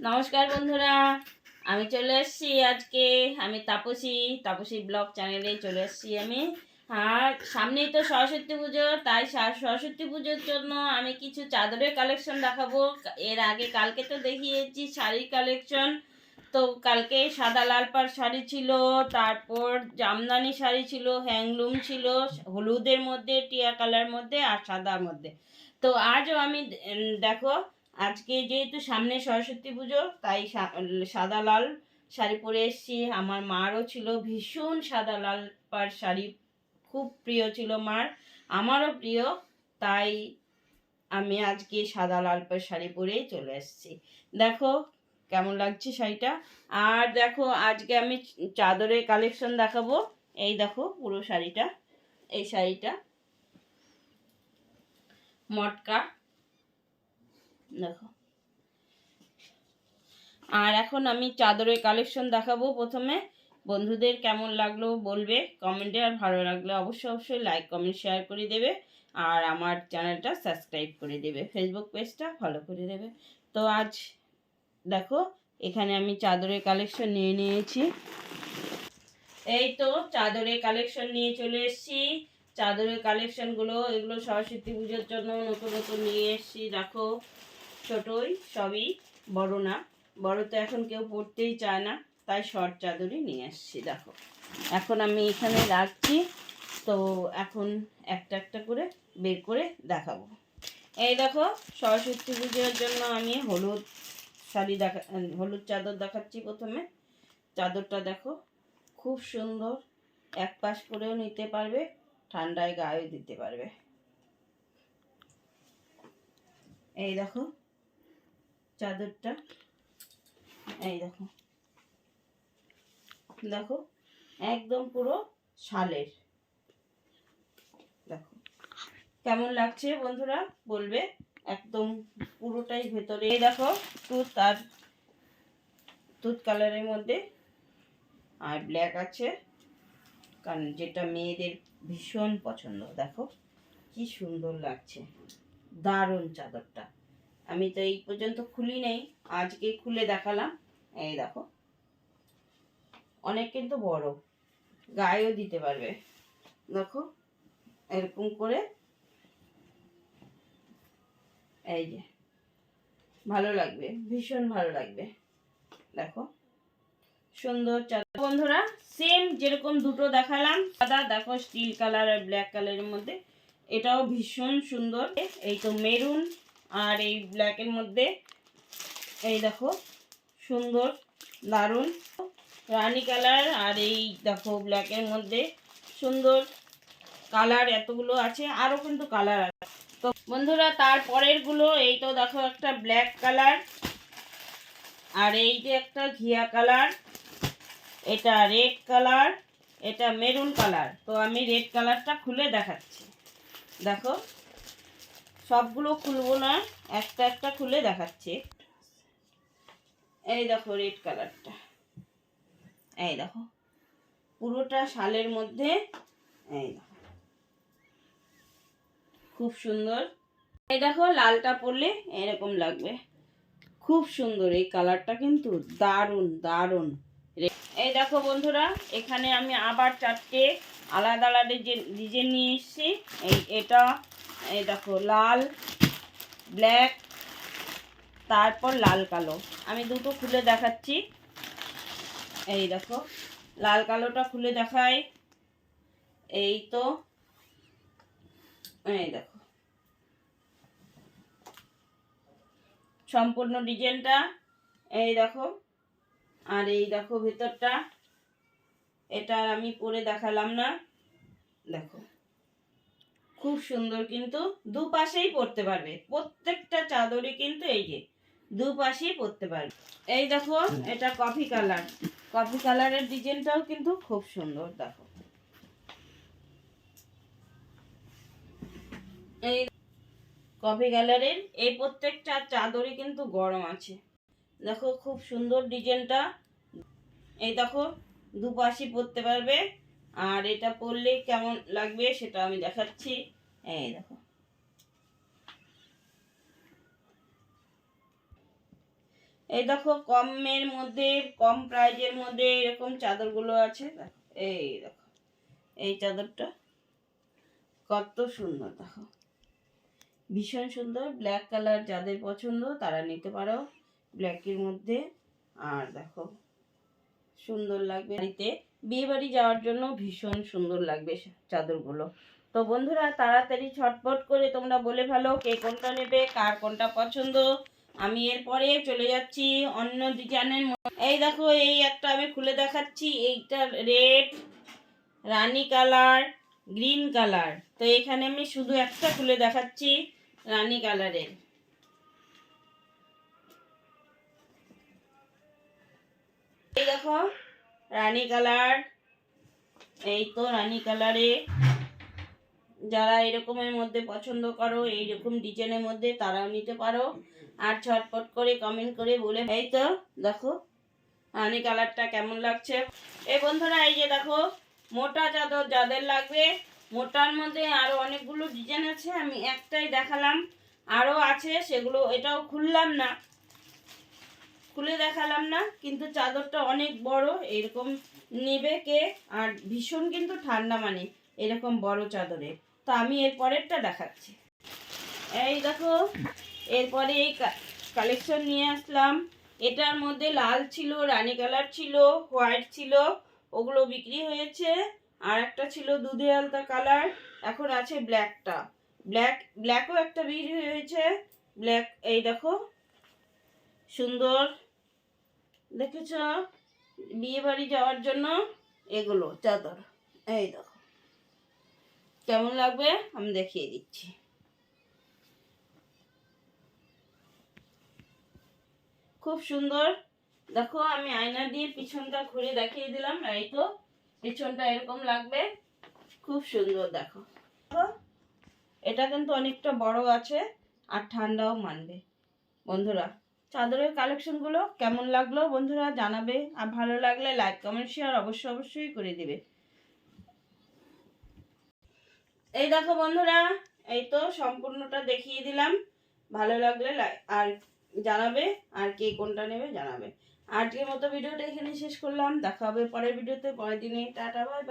নমস্কার বন্ধুরা, আমি চলে এসেছি আজকে। আমি তাপসী তাপসী ব্লগ চ্যানেলে চলে এসেছি আমি। আর সামনেই তো সরস্বতী পুজো, তাই সরস্বতী পুজোর জন্য আমি কিছু চাদরের কালেকশন দেখাবো। এর আগে কালকে তো দেখিয়েছি শাড়ির কালেকশন তো কালকে সাদা লাল পাড় শাড়ি ছিল, তারপর জামদানি শাড়ি ছিল, হ্যাংলুম ছিল, হলুদের মধ্যে, টিয়া কালার মধ্যে আর সাদার মধ্যে। তো আজও আমি দেখো আজকে যেহেতু সামনে সরস্বতী পুজো, তাই সাদা লাল শাড়ি পরে এসেছি। আমার মারও ছিল ভীষণ সাদা লাল পাড় শাড়ি, খুব প্রিয় ছিল মার। আমারও প্রিয়, তাই আমি আজকে সাদা লাল পাড় শাড়ি পরেই চলে এসেছি। দেখো কেমন লাগছে শাড়িটা। আর দেখো আজকে আমি চাদরের কালেকশন দেখাবো। এই দেখো পুরো শাড়িটা, এই শাড়িটা। মটকা। দেখো। আর এখন আমি চাদরের কালেকশন দেখাবো প্রথমে। বন্ধুদের কেমন লাগল বলবে কমেন্টে, আর ভালো লাগলে অবশ্যই অবশ্যই লাইক কমেন্ট শেয়ার করে দেবে। আর আমার চ্যানেলটা সাবস্ক্রাইব করে দেবে। ফেসবুক পেজটা ফলো করে দেবে। তো আজ দেখো, এখানে আমি চাদরের কালেকশন নিয়ে নিয়েছি। এই তো চাদরের কালেকশন নিয়ে চলে এসেছি। চাদরের কালেকশনগুলো এগুলো সরস্বতী পুজোর জন্য নতুন নতুন নিয়ে এসেছি, দেখো। ছোটই সবই বড় না। বড় তো এখন কেউ পরতেই চায় না, তাই শর্ট চাদরই নিয়ে আসছি, দেখো। এখন আমি এখানে রাখছি, তো এখন একটা একটা করে বের করে দেখাবো। এই দেখো, সরস্বতী পুজোর জন্য আমি হলুদ শাড়ি দেখা হলুদ চাদর দেখাচ্ছি প্রথমে। চাদরটা দেখো, খুব সুন্দর, এক পাশ করেও নিতে পারবে, ঠান্ডায় গায়েও দিতে পারবে। এই দেখো চাদরটা। এই দেখো। দেখো, একদম পুরো শালের। দেখো। কেমন লাগছে বন্ধুরা বলবে? একদম পুরোটাই ভেতরে। এই দেখো টুথ আর টুথ কালারের মধ্যে। আর ব্ল্যাক আছে। কারণ যেটা মেয়েদের ভীষণ পছন্দ। দেখো, কি সুন্দর লাগছে। দারুণ চাদরটা। আমি তো এই পর্যন্ত খুলি নেই, আজকে খুলে দেখালাম। এই দেখো। অনেক কিন্তু বড়, গায়েও দিতে পারবে। দেখো, এরকম করে। এই যে, ভালো লাগবে, ভীষণ ভালো লাগবে। দেখো, সুন্দর চাদর। বন্ধুরা সেম যেরকম দুটো দেখালাম, সাদা, দেখো স্টিল কালার আর ব্ল্যাক কালারের মধ্যে, এটাও ভীষণ সুন্দর। এই তো মেরুন আর এই ব্ল্যাকের মধ্যে এই দেখো, সুন্দর, দারুণ, রানী কালার। আর এই দেখো ব্ল্যাকের মধ্যে সুন্দর কালার এতগুলো আছে আরও কিন্তু কালার আছে। তো বন্ধুরা তারপরেরগুলো এই তো দেখো একটা ব্ল্যাক কালার। আর এই যে একটা ঘিয়া কালার, এটা রেড কালার, এটা মেরুন কালার। তো আমি রেড কালারটা খুলে দেখাচ্ছি। দেখো। সবগুলো খুলবো না, একটা একটা খুলে দেখাচ্ছি। এই দেখো রেড কালারটা এই দেখো, পুরোটা শালের মধ্যে, এই দেখো। খুব সুন্দর। এই দেখো, লালটা পরলে এরকম লাগবে। খুব সুন্দর এই কালারটা কিন্তু, দারুণ দারুণ। এই দেখো বন্ধুরা, এখানে আমি আবার চারটে আলাদা আলাদা ডিজাইন নিয়ে এসেছি। এই, এটা এই দেখো, লাল, ব্ল্যাক, তারপর লাল কালো। আমি দুটো খুলে দেখাচ্ছি। এই দেখো, লাল কালোটা খুলে দেখাই। এই তো, এই দেখো। সম্পূর্ণ ডিজাইনটা, এই দেখো, আর এই দেখো ভেতরটা। এটা আমি পরে দেখালাম না। দেখো। খুব সুন্দর কিন্তু দুপাশেই পরতে পারবে। প্রত্যেকটা চাদরে কিন্তু এই যে দুপাশেই পরতে পারবে। এই দেখো, এটা কফি কালার কফি কালারের ডিজাইনটাও কিন্তু খুব সুন্দর, দেখো। এই কফি কালারের এই প্রত্যেকটা চাদরই কিন্তু গরম আছে। দেখো, খুব সুন্দর ডিজাইনটা। এই দেখো, দুপাশই পরতে পারবে। আর এটা পরলে কেমন লাগবে সেটা আমি দেখাচ্ছি। এই দেখো। এই দেখো, কমের মধ্যে, কম প্রাইজের মধ্যে এরকম চাদরগুলো আছে। এই দেখো, এই চাদরটা কত সুন্দর, দেখো। ভীষণ সুন্দর ব্ল্যাক কালার যাদের পছন্দ তারা নিতে পারো। ব্ল্যাকের মধ্যে, আর দেখো। সুন্দর লাগবে। বাড়িতে বিয়ে বাড়ি যাওয়ার জন্য ভীষণ সুন্দর লাগবে চাদরগুলো। তো বন্ধুরা, তাড়াতাড়ি ছটপট করে তোমরা বলে ফেলো কে কোনটা নেবে, কার কোনটা পছন্দ। আমি এরপরে চলে যাচ্ছি অন্য ডিজাইনের এই দেখো, এই একটা আমি খুলে দেখাচ্ছি। এইটা রেড, রানী কালার, গ্রিন কালার। তো এখানে আমি শুধু একটা খুলে দেখাচ্ছি রানী কালারের। এই দেখো, রানী কালার। এই তো রানী কালারে যারা এরকমের মধ্যে পছন্দ করো, এইরকম ডিজাইনের মধ্যে তারাও নিতে পারো। আর ছটপট করে কমেন্ট করে বলে, এই তো দেখো, রানী কালারটা কেমন লাগছে? এই বন্ধুরা, এই যে দেখো, মোটা চাদর যাদের লাগবে, মোটার মধ্যে আরও অনেকগুলো ডিজাইন আছে, আমি একটাই দেখালাম। আরও আছে, সেগুলো এটাও খুললাম না। খুলে দেখালাম না, কিন্তু চাদরটা অনেক বড়, এরকম নেবে কে, আর ভীষণ কিন্তু ঠান্ডা মানে এরকম বড় চাদরে। তো আমি এর পরেরটা দেখাচ্ছি। এই দেখো এরপরে এই কালেকশন নিয়ে আসলাম। এটার মধ্যে লাল ছিল, রানী কালার ছিল, হোয়াইট ছিল, ওগুলো বিক্রি হয়েছে। আর একটা ছিল দুধে আলতা কালার, এখন আছে ব্ল্যাকটা। ব্ল্যাক, ব্ল্যাকও একটা বিক্রি হয়েছে। ব্ল্যাক, এই দেখো, সুন্দর। দেখেছ? বিয়ে বাড়ি যাওয়ার জন্য এগুলো, চাদর। এই দেখো। কেমন লাগবে? আমি দেখিয়ে দিচ্ছি। খুব সুন্দর। দেখো, আমি আয়না দিয়ে পিছনটা ঘুরে দেখিয়ে দিলাম, এই তো। পিছনটা এরকম লাগবে। খুব সুন্দর, দেখো। এটা কিন্তু অনেকটা বড় আছে, আর ঠান্ডাও মানবে। বন্ধুরা চাদরের কালেকশনগুলো কেমন লাগল বন্ধুরা জানাবে। আর ভালো লাগলে লাইক কমেন্ট শেয়ার অবশ্যই অবশ্যই করে দিবে। এই দেখো বন্ধুরা, এই তো সম্পূর্ণটা দেখিয়ে দিলাম। ভালো লাগলে আর জানাবে, আর কে কোনটা নেবে জানাবে। আজকের মতো ভিডিওটা এখানে শেষ করলাম। দেখা হবে পরের ভিডিওতে, পরের দিনে। Tata bye